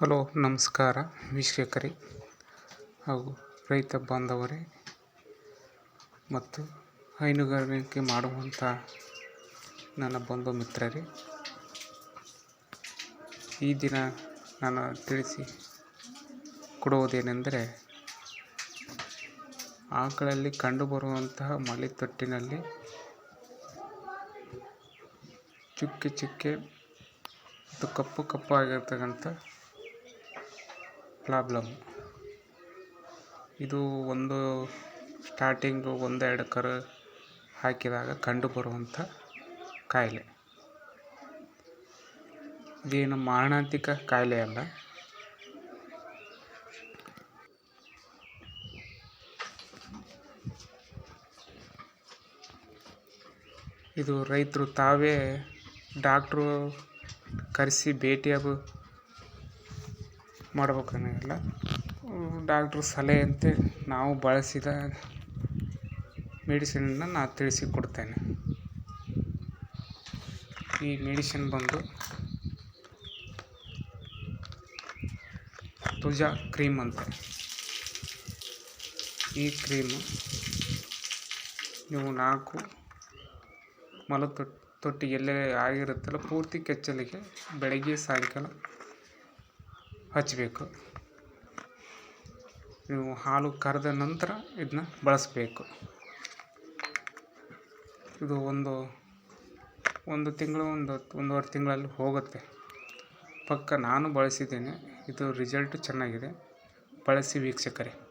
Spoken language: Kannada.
ಹಲೋ, ನಮಸ್ಕಾರ ವೀಕ್ಷಕರೇ ಹಾಗೂ ರೈತ ಬಾಂಧವರೇ. ಮತ್ತು ಹೈನುಗಾರಿಕೆ ಮಾಡುವಂಥ ನನ್ನ ಬಂಧು ಮಿತ್ರರೇ, ಈ ದಿನ ನಾನು ತಿಳಿಸಿ ಕೊಡುವುದೇನೆಂದರೆ, ಆಕಳಲ್ಲಿ ಕಂಡುಬರುವಂತಹ ಮಲೆತೊಟ್ಟಿನಲ್ಲಿ ಚುಕ್ಕೆ ಚುಕ್ಕೆ ಮತ್ತು ಕಪ್ಪು ಕಪ್ಪು ಆಗಿರ್ತಕ್ಕಂಥ ಪ್ರಾಬ್ಲಮ್. ಇದು ಒಂದು ಸ್ಟಾರ್ಟಿಂಗು ಒಂದೆರಡು ಕರು ಹಾಕಿದಾಗ ಕಂಡುಬರುವಂಥ ಕಾಯಿಲೆ. ಇದೇನು ಮಾರಣಾಂತಿಕ ಕಾಯಿಲೆ ಅಲ್ಲ. ಇದು ರೈತರು ತಾವೇ ಡಾಕ್ಟ್ರು ಕರೆಸಿ ಭೇಟಿಯಾಗು ಮಾಡ್ಬೇಕನ್ನೋಂಗಿಲ್ಲ ಡಾಕ್ಟ್ರು ಸಲಹೆಯಂತೆ ನಾವು ಬಳಸಿದ ಮೆಡಿಸಿನನ್ನು ನಾನು ತಿಳಿಸಿಕೊಡ್ತೇನೆ ಈ ಮೆಡಿಸಿನ್ ಬಂದು ತುಜಾ ಕ್ರೀಮ್ ಅಂತ. ಈ ಕ್ರೀಮು ನೀವು ನಾಲ್ಕು ಮಲ ತೊಟ್ಟು ತೊಟ್ಟಿ ಎಲ್ಲೇ ಆಗಿರುತ್ತಲ್ಲ, ಪೂರ್ತಿ ಕೆಚ್ಚಲಿಗೆ ಬೆಳಗ್ಗೆ, ಸಾಯಂಕಾಲ ಹಚ್ಚಬೇಕು ನೀವು ಹಾಲು ಕರೆದ ನಂತರ ಇದನ್ನ ಬಳಸಬೇಕು. ಇದು ಒಂದು ಒಂದು ತಿಂಗಳು, ಒಂದು, ಒಂದೂವರೆ ತಿಂಗಳಲ್ಲಿ ಹೋಗುತ್ತೆ. ಪಕ್ಕ ನಾನು ಬಳಸಿದ್ದೇನೆ. ಇದು ರಿಸಲ್ಟು ಚೆನ್ನಾಗಿದೆ. ಬಳಸಿ ವೀಕ್ಷಕರೇ.